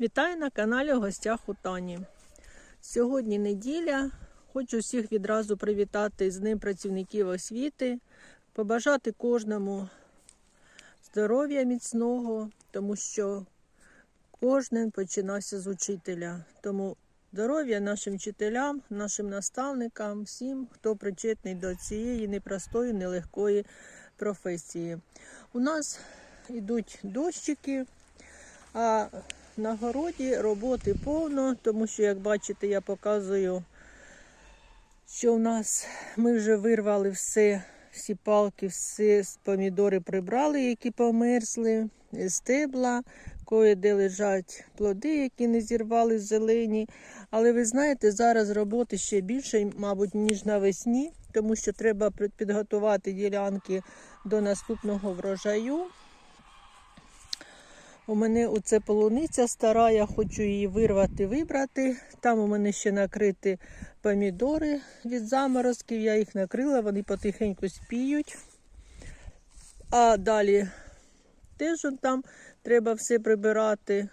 Вітаю на каналі гостях у Тані. Сьогодні неділя. Хочу всіх відразу привітати з Днем працівників освіти, побажати кожному здоров'я міцного, тому що кожен починався з учителя. Тому здоров'я нашим вчителям, нашим наставникам, всім, хто причетний до цієї непростої, нелегкої професії. У нас йдуть дощики. А на городі роботи повно, тому що, як бачите, я показую, що в нас ми вже вирвали все, всі палки, всі помідори прибрали, які померзли, стебла, кое-де лежать плоди, які не зірвали зелені. Але ви знаєте, зараз роботи ще більше, мабуть, ніж навесні, тому що треба підготувати ділянки до наступного врожаю. У мене оце полуниця стара, я хочу її вирвати, вибрати. Там у мене ще накриті помідори від заморозків. Я їх накрила, вони потихеньку спіють. А далі теж там треба все прибирати,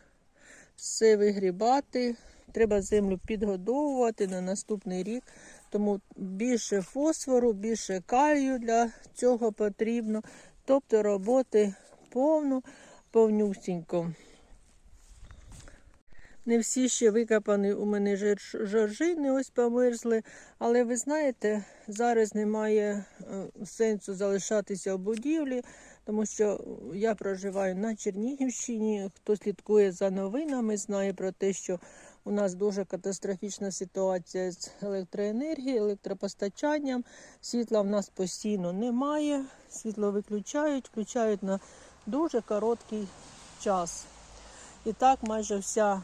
все вигрібати. Треба землю підгодовувати на наступний рік. Тому більше фосфору, більше калію для цього потрібно. Тобто роботи повну повнюсінько. Не всі ще викопані у мене жор- жоржини, ось померзли. Але ви знаєте, зараз немає е, сенсу залишатися в будівлі, тому що я проживаю на Чернігівщині. Хто слідкує за новинами, знає про те, що у нас дуже катастрофічна ситуація з електроенергією, електропостачанням. Світла в нас постійно немає. Світло виключають, включають на дуже короткий час. І так майже вся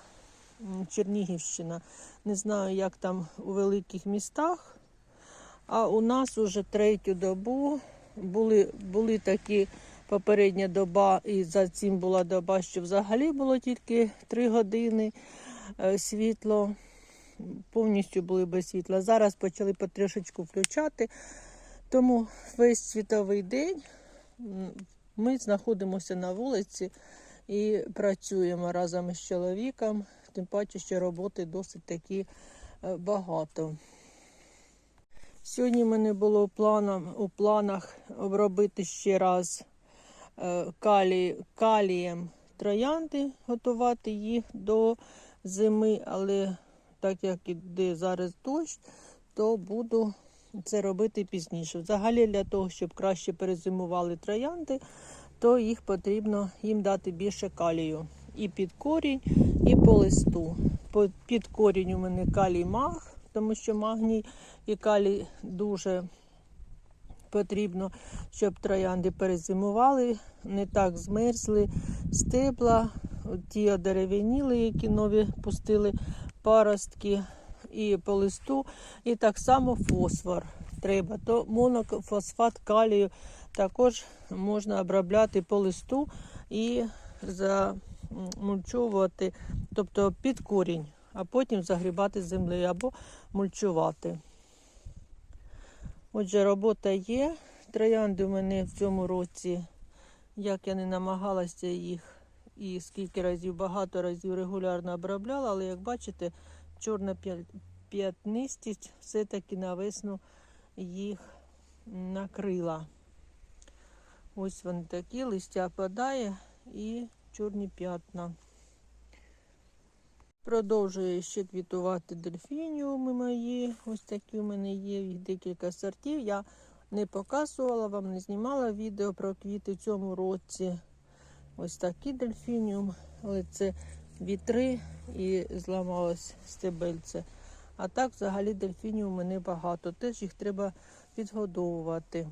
Чернігівщина. Не знаю, як там у великих містах. А у нас уже третю добу були, були такі попередня доба, і за цим була доба, що взагалі було тільки 3 години е, світло. Повністю були без світла. Зараз почали потрошечку включати. Тому весь світовий день ми знаходимося на вулиці і працюємо разом із чоловіком, тим паче, що роботи досить таки е, багато. Сьогодні в мене було у планах, обробити ще раз е, калі, калієм троянди, готувати їх до зими, але так як іде зараз дощ, то буду це робити пізніше. Взагалі для того, щоб краще перезимували троянди, то їх потрібно їм дати більше калію. І під корінь, і по листу. Під корінь у мене калій маг, тому що магній і калій дуже потрібно, щоб троянди перезимували, не так змерзли стебла, ті одерев'яніли, які нові пустили паростки, і по листу, і так само фосфор треба. То монофосфат калію також можна обробляти по листу і замульчовувати, тобто під корінь, а потім загрібати землею або мульчувати. Отже, робота є. Троянди у мене в цьому році, як я не намагалася їх і скільки разів, багато разів регулярно обробляла, але як бачите, чорна п'я- п'ятнистість все-таки на весну їх накрила. Ось вони такі, листя падає і чорні п'ятна. Продовжує ще квітувати дельфініуми мої. Ось такі у мене є, декілька сортів. Я не показувала вам, не знімала відео про квіти в цьому році. Ось такі дельфініум, але це вітри і зламалось стебельце. А так взагалі дельфінів у мене багато. Теж їх треба підгодовувати.